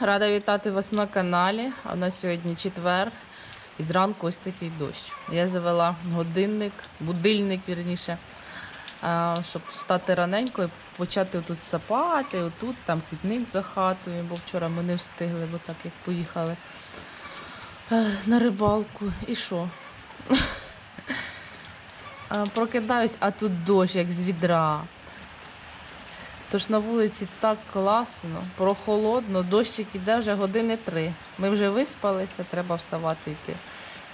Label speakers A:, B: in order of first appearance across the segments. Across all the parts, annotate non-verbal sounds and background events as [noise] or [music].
A: Рада вітати вас на каналі. А в нас сьогодні четвер. І зранку ось такий дощ. Я завела годинник, будильник вірніше, щоб встати раненько і почати тут сапати, отут, там квітник за хатою, бо вчора ми не встигли, бо так як поїхали е, на рибалку. І що? [laughs] Прокидаюсь, а тут дощ, як з відра. Тож на вулиці так класно, прохолодно, дощик іде вже години три. Ми вже виспалися, треба вставати йти.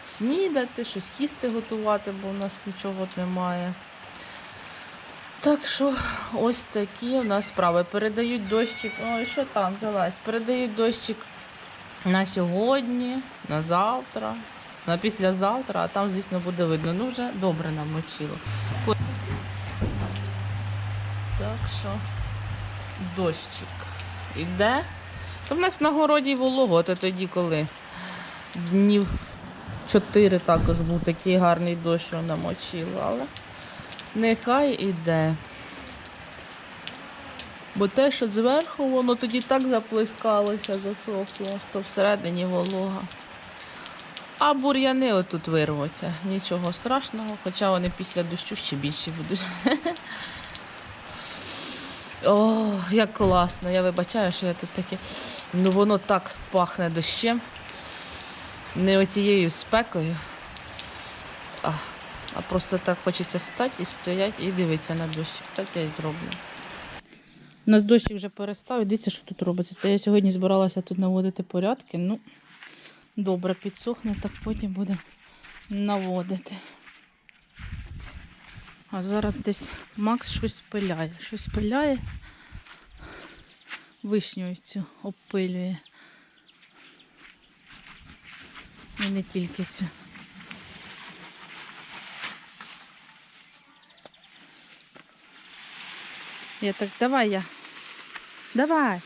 A: Снідати, щось їсти готувати, бо у нас нічого немає. Так що ось такі у нас справи. Передають дощик. Ой, що там, залазь? Передають дощик на сьогодні, на завтра, на післязавтра, а там, звісно, буде видно. Ну, вже добре намочило. Так що дощик іде. То в нас на городі волого, то тоді, коли днів 4 також був такий гарний дощ, що намочило, але нехай іде. Бо те, що зверху, воно тоді так заплескалося, засохло, що всередині волога. А бур'яни отут вирвуться. Нічого страшного, хоча вони після дощу ще більші будуть. [laughs] О, як класно. Я вибачаю, що я тут таке. Ну воно так пахне дощем. Не оцією спекою. А, а просто так хочеться стати і стояти і дивитися на дощ. Так я і зроблю. У нас дощ вже перестав. І Дивіться, що тут робиться. Це я сьогодні збиралася тут наводити порядки. Ну, добре підсохне, так потім будемо наводити. А зараз десь Макс щось пиляє. Щось пиляє. Вишню цю обпилює. І не тільки цю. Я так, давай я. Давай.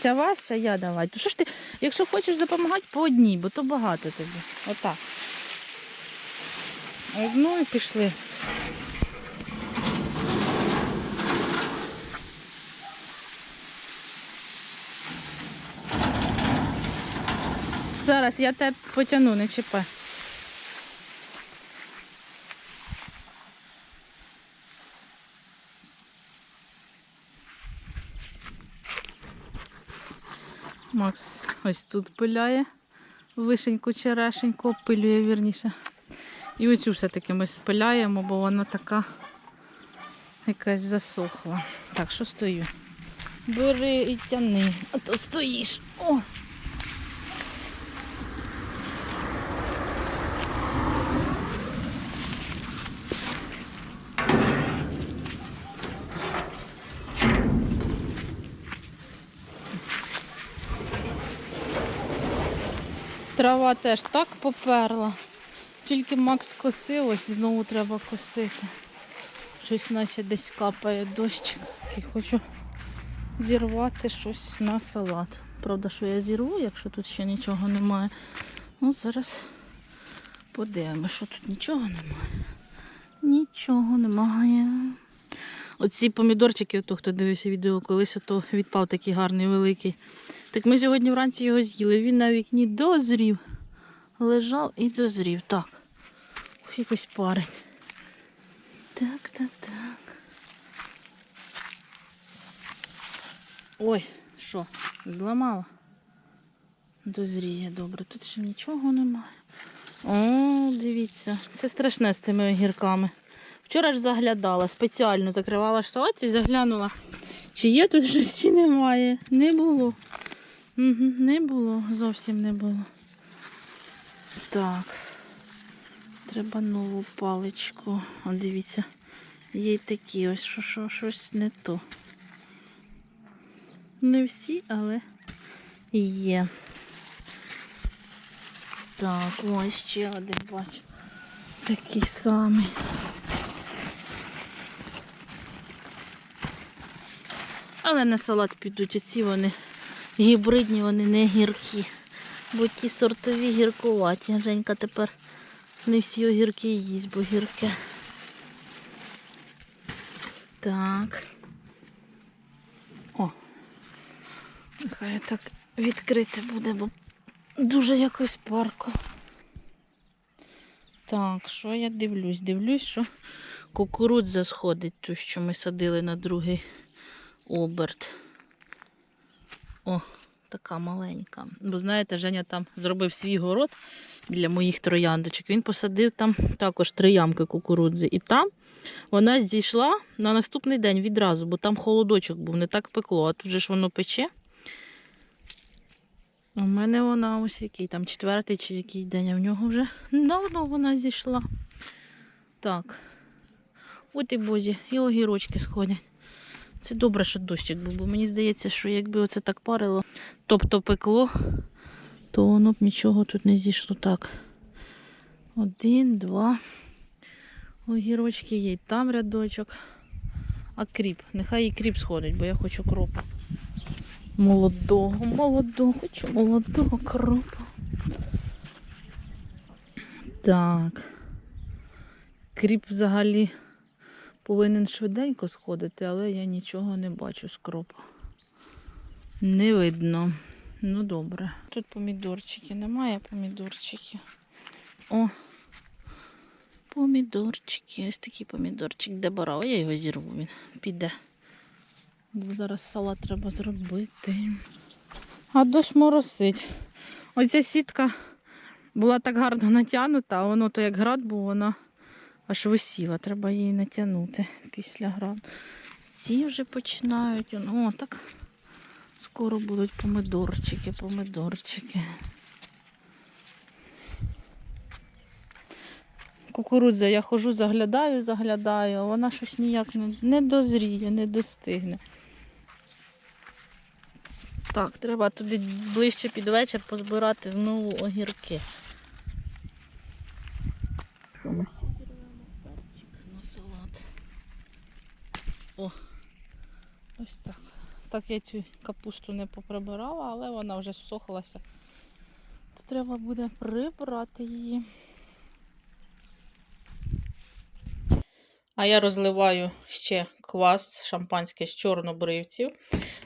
A: Ця ваша, я давай. То що ж ти, якщо хочеш допомагати, по одній, бо то багато тобі. Отак. Одну і пішли. Зараз я тебе потягну, не чіпай. Макс ось тут пиляє вишеньку черешеньку, опилює вірніше. І оцю все-таки ми спиляємо, бо вона така якась засохла. Так, що стою? Бери і тяни, а то стоїш. О! Трава теж так поперла. Тільки Макс косив, ось знову треба косити. Щось наче десь капає дощик. І хочу зірвати щось на салат. Правда, що я зірву, якщо тут ще нічого немає. Ну, зараз подивимося, що тут нічого немає. Нічого немає. Оці помідорчики, то хто дивився відео колись, то відпав такий гарний великий. Так ми сьогодні вранці його з'їли. Він на вікні дозрів. Лежав і дозрів. Так. Ось якийсь парень. Так, так, так. Ой, що, зламала? Дозріє, добре, тут ще нічого немає. О, дивіться, це страшне з цими огірками. Вчора ж заглядала, спеціально закривала ж салат і заглянула, чи є тут щось, чи немає. Не було. Не було, зовсім не було. Так. Треба нову паличку. О, дивіться, є й такі ось, що, що щось не то. Не всі, але є. Так, ось ще один бачу. Такий самий. Але на салат підуть оці вони гібридні, вони не гіркі. Бо ті сортові гіркуваті. Женька тепер не всі огірки їсть, бо гірке. Так. О. Нехай так відкрити буде, бо дуже якось парко. Так, що я дивлюсь? Дивлюсь, що кукурудза сходить, ту, що ми садили на другий оберт. О, така маленька. Бо знаєте, Женя там зробив свій город біля моїх трояндочок. Він посадив там також три ямки кукурудзи. І там вона зійшла на наступний день відразу, бо там холодочок був, не так пекло, а тут же ж воно пече. У мене вона ось який там четвертий чи який день, а в нього вже давно вона зійшла. Так. От і бозі, і огірочки сходять. Це добре, що дощик був, бо мені здається, що якби оце так парило, тобто пекло, то воно б нічого тут не зійшло. Так. Один, два. Огірочки є. Там рядочок. А кріп. Нехай і кріп сходить, бо я хочу кропу. Молодого, молодого, хочу молодого кропа. Так. Кріп взагалі повинен швиденько сходити, але я нічого не бачу з кропа. Не видно. Ну добре. Тут помідорчики, немає помідорчиків. О, помідорчики. Ось такий помідорчик де бара. Я його зірву, він піде. Бо Зараз салат треба зробити. А дощ моросить. Оця сітка була так гарно натягнута, а воно то як град був, вона аж висіла. Треба її натягнути після граду. Ці вже починають. О, так скоро будуть помидорчики, помидорчики. Кукурудза, я хожу, заглядаю, заглядаю, а вона щось ніяк не дозріє, не достигне. Так, треба туди ближче під вечір позбирати знову огірки. Що ми ще зірвемо перчик на салат? О, ось так. Так я цю капусту не поприбирала, але вона вже всохлася. То треба буде прибрати її. А я розливаю ще квас шампанське з чорнобривців.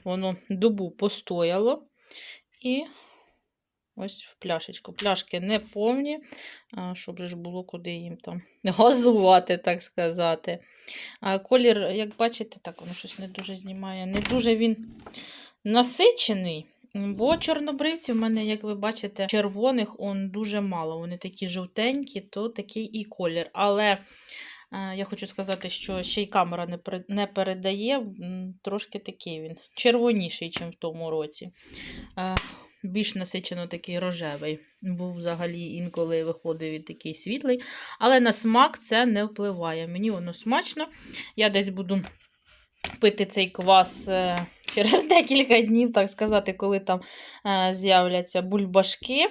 A: Воно добу постояло. І ось в пляшечку. Пляшки не повні, щоб ж було куди їм там [laughs] газувати, так сказати. А колір, як бачите, так воно щось не дуже знімає. Не дуже він насичений. Бо чорнобривці в мене, як ви бачите, червоних он дуже мало. Вони такі жовтенькі, то такий і колір. Але Я хочу сказати, що ще й камера не передає. Трошки такий він червоніший, ніж в тому році. Е, Більш насичено такий рожевий. Був взагалі інколи виходив і такий світлий. Але на смак це не впливає. Мені воно смачно. Я десь буду пити цей квас е, через декілька днів, так сказати, коли там е, з'являться бульбашки.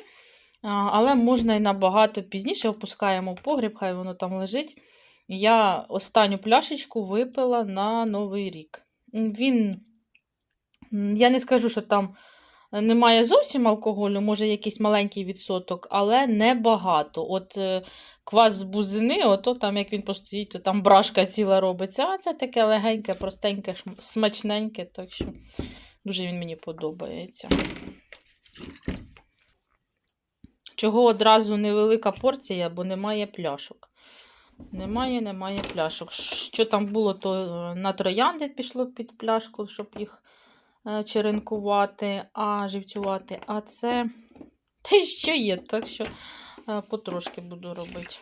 A: А, Але можна і набагато пізніше опускаємо погріб, хай воно там лежить. Я останню пляшечку випила на Новий рік. Він, я не скажу, що там немає зовсім алкоголю, може якийсь маленький відсоток, але небагато. От е, квас з бузини, ото там, як він постоїть, то там брашка ціла робиться. А це таке легеньке, простеньке, смачненьке, так що дуже він мені подобається. Чого одразу невелика порція, бо немає пляшок. Немає, немає пляшок. Що там було, то е, на троянди пішло під пляшку, щоб їх черенкувати, а живцювати. А це те, що є, так що е, потрошки буду робити.